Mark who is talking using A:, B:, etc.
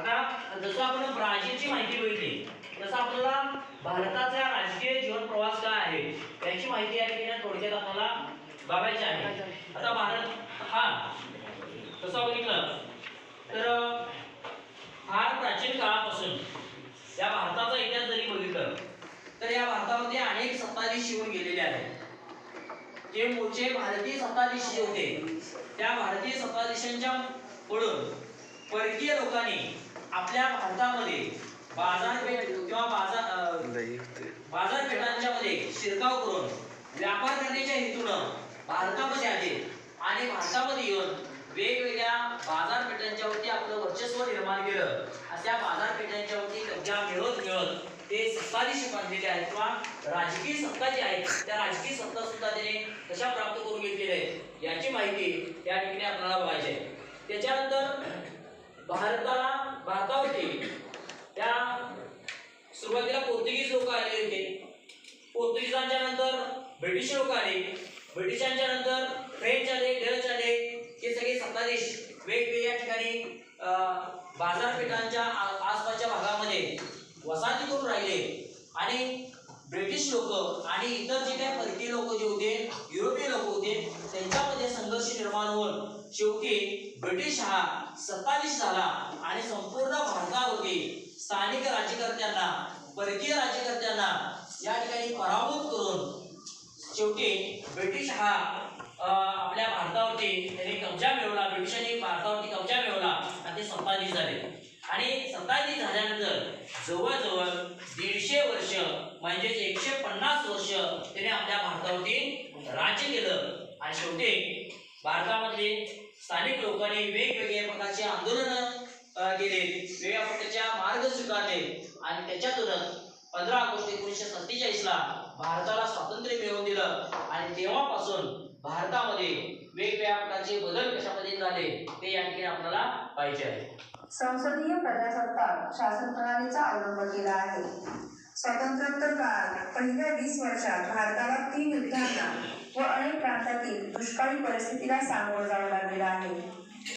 A: आता जसं आपण ब्राझीलची माहिती बघितली तसं आपल्याला भारताचा राजकीय जीवन प्रवास काय आहे याची माहिती या ठिकाणी थोडक्यात आपल्याला बघायची आहे. आता भारत हा तसं बघितलं तर फार प्राचीन काळापासून या भारताचा इतिहास जरी बघितलं तर या भारतामध्ये अनेक सत्ताधीश येऊन गेलेले आहेत. जे मूळचे भारतीय सत्ताधीश होते त्या भारतीय सत्ताधीशांच्या कडून परकीय लोकांनी आपल्या भारतामध्ये बाजारपेठ किंवा बाजार बाजारपेठांच्या मध्ये शिरकाव करून व्यापार करण्याच्या हेतूनं भारतामध्ये आले. आणि भारतामध्ये येऊन वेगवेगळ्या बाजारपेठांच्या वरती आपलं वर्चस्व निर्माण केलं. अशा बाजारपेठांच्या वरती कब्जा मिळवत मिळवत ते सत्ताधीश बांधलेले आहेत किंवा राजकीय सत्ता जी आहेत त्या राजकीय सत्ता सुद्धा त्याने कशा प्राप्त करून घेतलेल्या आहेत याची माहिती या ठिकाणी आपल्याला बघायची आहे. त्याच्यानंतर भारताला भारतावरती त्या सुरुवातीला पोर्तुगीज लोक आले होते. पोर्तुगीजांच्या नंतर ब्रिटिश लोक आले. ब्रिटिशांच्या नंतर फ्रेंच आले डच आले. हे सगळे सत्ताधीश वेगवेगळ्या ठिकाणी बाजारपेठांच्या आसपासच्या भागामध्ये वसाहती करून राहिले. आणि ब्रिटिश लोक आणि इतर जे काही परकीय लोक जे होते युरोपीय लोक होते त्यांच्यामध्ये संघर्ष निर्माण होऊन शेवटी ब्रिटिश हा सत्ताधीश झाला आणि संपूर्ण भारतावरती स्थानिक राज्यकर्त्यांना परकीय राज्यकर्त्यांना या ठिकाणी पराभूत करून शेवटी ब्रिटिश हा आपल्या भारतावरती त्यांनी कब्जा मिळवला ब्रिटिशांनी भारतावरती कब्जा मिळवला आणि ते सत्ताधीश झाले. आणि सत्ताधीश झाल्यानंतर जवळजवळ दीडशे वर्ष म्हणजेच एकशे पन्नास वर्ष त्याने आपल्या भारतावरती राज्य केलं. आणि शेवटी भारतामध्ये स्थानिक लोकांनी वेगवेगळ्या प्रकारचे आंदोलन केले. वेगळ्या प्रकारच्या मार्ग स्वीकारले. आणि त्याच्यातूनच पंधरा ऑगस्ट एकोणीसशे सत्तेचाळीस ला भारताला स्वातंत्र्य मिळवून दिलं. आणि तेव्हापासून भारतामध्ये वेगवेगळ्या प्रकारचे बदल कशामध्ये झाले ते या ठिकाणी आपल्याला पाहिजे आहे.
B: संसदीय प्रजासत्ताक शासन प्रणालीचा अवलंब केला आहे. स्वातंत्र्योत्तर काळात पहिल्या वीस वर्षात भारताला तीन युद्धांना महाराष्ट्रातील दुष्काळी परिस्थितीला सामोरं जावं लागलेलं आहे.